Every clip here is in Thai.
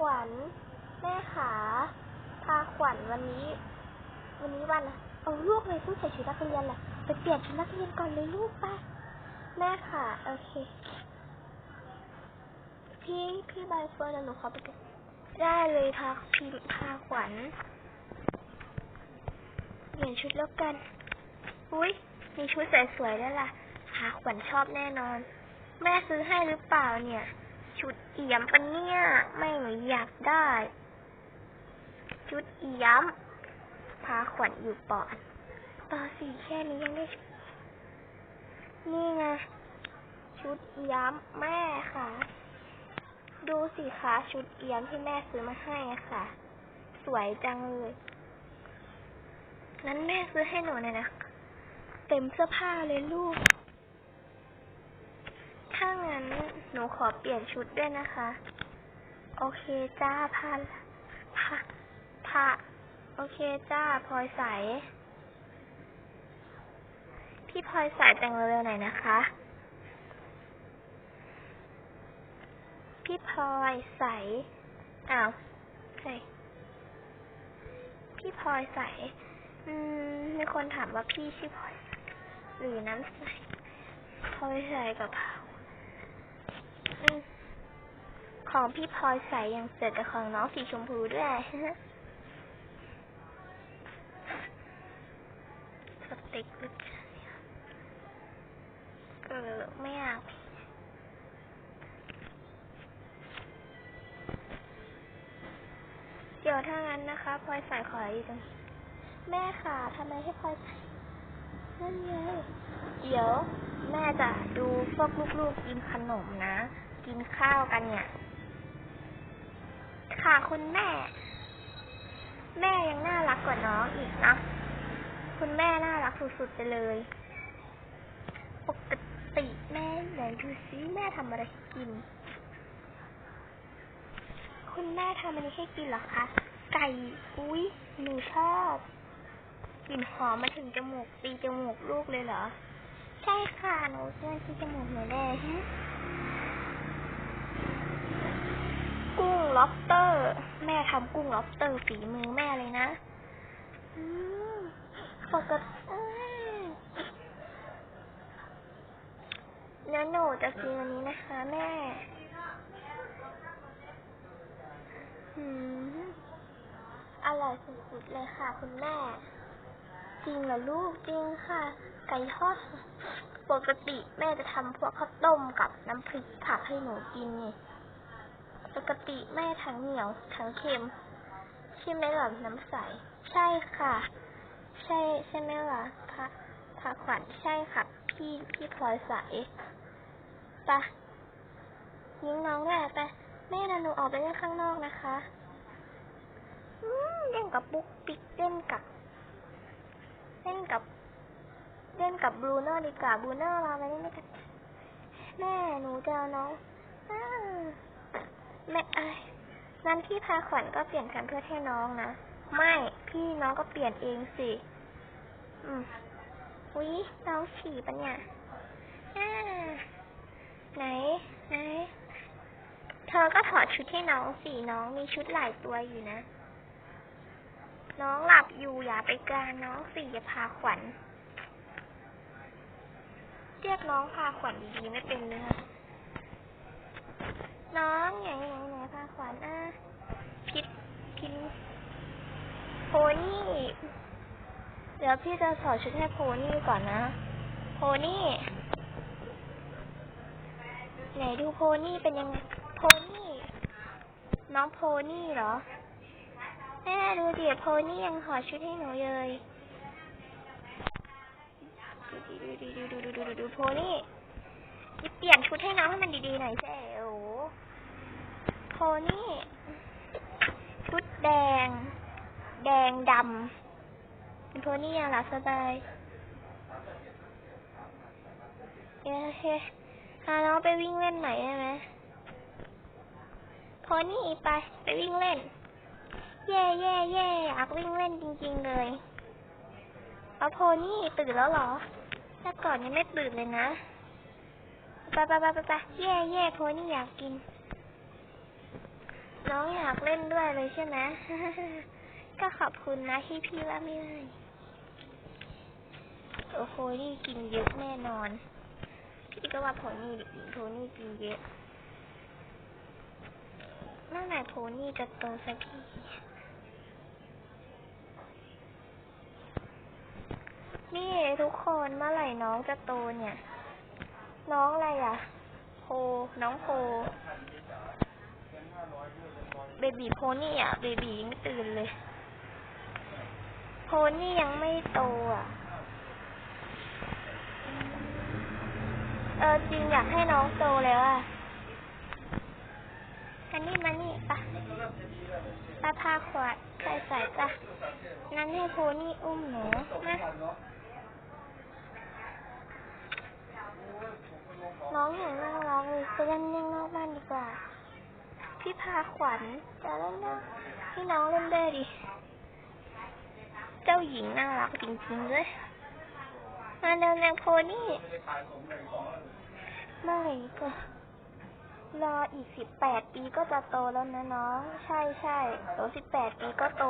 ขวัญ แม่ขาพาขวัญวันนี้ วันนี้วันเอาลูกเลยต้องใส่ชุดนักเรียนแหละไปเปลี่ยนชุดนักเรียนก่อนเลยลูกไปแม่ค่ะโอเคพี่พี่ใบเฟิร์นหนูขอไปเปลี่ยนได้เลยพาพี่พาขวัญเปลี่ยนชุดแล้วกัน อุ้ยมีชุดสวยๆด้วยล่ะพาขวัญชอบแน่นอน แม่ซื้อให้หรือเปล่าเนี่ย ชุดเอี่ยมปะเนี่ย ไม่หนูอยากได้ ชุดเอี่ยม พาขวัญอยู่ปอนปอสี่แค่นี้ยังได้ นี่ไง ชุดเอี่ยมแม่ค่ะ ดูสิคะชุดเอี่ยมที่แม่ซื้อมาให้อะค่ะ สวยจังเลยงั้นแม่ซื้อให้หนูหน่ยนะ เต็มเสื้อผ้าเลยลูก ถ้างั้น หนูขอเปลี่ยนชุดด้วยนะคะ โอเคจ้าพันพะพะโอเคจ้าพลอยใส พี่พลอยใสแต่งเร็วๆหน่อยนะคะ พี่พลอยใส อ้าวใช่พี่พลอยใส อืม มีคนถามว่าพี่ชื่อพลอย หรือน้ำใสพลอยใสกับพา ของพี่พลอยใสยังเสร็จแต่ของน้องสีชมพูด้วยสติ๊กหรือเปล่าเนี่ยเอไม่อยากเดี๋ยวถ้างั้นนะคะพลอยใส่ขออีกแม่ค่ะทำไมให้พลอยใส่นั่นไงเดี๋ยวแม่จะดูพวกลูกๆกินขนมนะ กินข้าวกันเนี่ย ค่ะคุณแม่ แม่ยังน่ารักกว่าน้องอีกนะคุณแม่น่ารักสุดๆไปเลย ปกติแม่ไหนดูซิแม่ทำอะไรกิน คุณแม่ทำอะไรให้กินเหรอคะ ไก่ อุ้ยหนูชอบกลิ่นหอมมาถึงจมูกตีจมูกลูกเลยเหรอ ใช่ค่ะ หนูช่วยที่จมูกหนูเลยฮะ กุ้งล็อบสเตอร์ แม่ทำกุ้งล็อบสเตอร์ฝีมือแม่เลยนะปกติอืมแล้วหนูจะกินอันนี้นะคะ แม่อืมอร่อยสุดๆเลยค่ะ คุณแม่ จริงเหรอลูกจริงค่ะ ไก่ทอดปกติแม่จะทำพวกข้าวต้มกับน้ำพริกผักให้หนูกินนี่ ปกติแม่ทั้งเหนียวทั้งเค็มใช่ไหมหล่ะน้ำใส ใช่ค่ะ ใช่ใช่ไหมล่ะพระพระขวัญใช่ค่ะ พี่พี่พลอยใสไปะยิงน้องด้วยไปแม่นะหนูออกไปเล่นข้างนอกนะคะเล่นกับปุ๊กปิ๊กเล่นกับเล่นกับเล่นกับบรูโน่ดีกว่าบรูโน่เราไปเล่นด้วยกันแม่หนูจะเอาน้อง แม่ไอ้ยงั้นพี่พาขวัญก็เปลี่ยนกันเพื่อให้น้องนะ ไม่พี่น้องก็เปลี่ยนเองสิ อืมอุ๊ยน้องฉี่ปะเนี่ยอ่าไหนไหนเธอก็ถอดชุดให้น้องสิน้องมีชุดหลายตัวอยู่นะ น้องหลับอยู่อย่าไปกลานน้องสิอย่าพาขวัญเรียกน้องพาขวัญดีๆไม่เป็นเลยค่ะ น้องไหนไหนไหนพาขวัญอะพิดพินโพนี่เดี๋ยวพี่จะสอนชุดให้โพนี่ก่อนนะโพนี่ไหนดูโพนี่เป็นยังไงโพนี่ น้องโพนี่เหรอแม่ดูดิโพนี่ยังขอชุดให้หนูเลยดูดิดูดิดูดูดูดูดูโพนี่เปลี่ยนชุดให้น้องให้มันดีๆหน่อยเจ้ นี่ ชุดแดง แดงดำเป็นโพนี่ยังหลับสบายโอเคพาน้องไปวิ่งเล่นหน่อยได้ไหมโพนี่ไป ไปวิ่งเล่น เย่เย่เย่อยากวิ่งเล่นจริง ๆ เลยเอาโพนี่ตื่นแล้วหรอแต่ก่อนยังไม่ตื่นเลยนะ ไปไปไปไปไปเย่เย่โพนี่อยากกิน น้องอยากเล่นด้วยเลยใช่ไหมก็ขอบคุณนะที่พี่ว่าไม่ได้โอ้โหนี่กินเยอะแน่นอน พี่ก็ว่าโพนี่โพนี่กินเยอะเมื่อไหร่โพนี่จะโตสักทีนี่ทุกคนเมื่อไหร่น้องจะโตเนี่ย น้องอะไรอะโพน้องโพ เบบีโพนี่อะเบบียังไม่ตื่นเลย โพนี่ยังไม่โตอะ เออจริงอยากให้น้องโตแล้วอะอันนี้มานี่ปะปะพาขวดใส่ใส่จ้ะงั้นให้โพนี่อุ้มหนูมาน้องอยากนั่งร้องเลยไปเล่นเล่นนอกบ้านดีกว่า พี่พาขวัญจะเล่นนะพี่น้องเล่นได้ดิ เจ้าหญิงน่ารักจริงๆเลยมาเร็วแนงโพนี่เมื่อไหร่ก็รออีกสิบแปดปีก็จะโตแล้วนะน้อง ใช่ใช่โตสิบแปดปีก็โต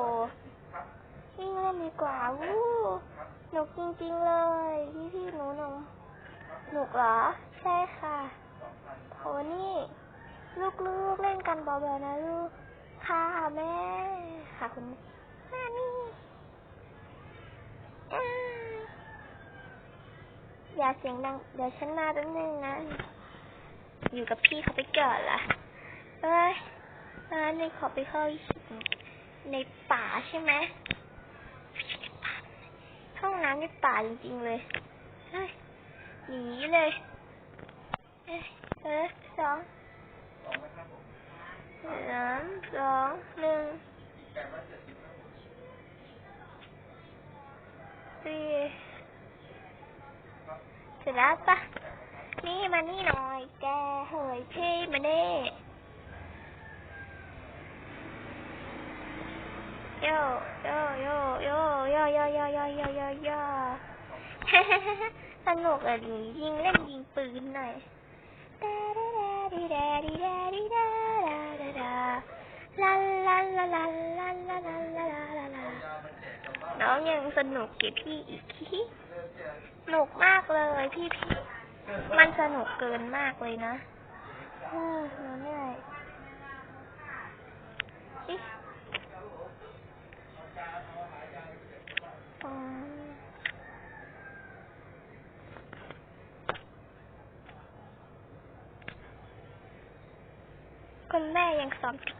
วิ่งเล่นดีกว่าวู้หนุกจริงๆเลย พี่พี่หนูหนูหนุกเหรอ ใช่ค่ะ โพนี่ ลูกๆเล่นกันเบาๆนะลูก ค่ะแม่ ค่ะคุณแม่นี่อยอย่าเสียงดัง เดี๋ยวฉันมาแป๊บนึงนะ อยู่กับพี่เขาไปก่อนล่ะเอ้ยอ่นี่ขอไปเข้าในป่าใช่ไหมห้องน้ำในป่าจริงๆเลย เฮ้ยหนีเลย เอ้ยเออสอง สามสองหนึ่งสี่เสร็จแล้วปะนี่มานี่หน่อยแกเฮ้ยพี่มาเน่โยโยโยโยโยโยโยโยโยโยโยสนุกอะยิงเล่นยิงปืนหน่อย ดาดาดาดีดาดีดาดีดาดาดาดาลาลาลาลาลาลาลาลาลาลาน้องยังสนุกกับพี่อีกสนุกมากเลยพี่พี่มันสนุกเกินมากเลยนะเออหนูเหนื่อยอิอ๋อ คุณแม่ยังซ้อมติ๊กต็อก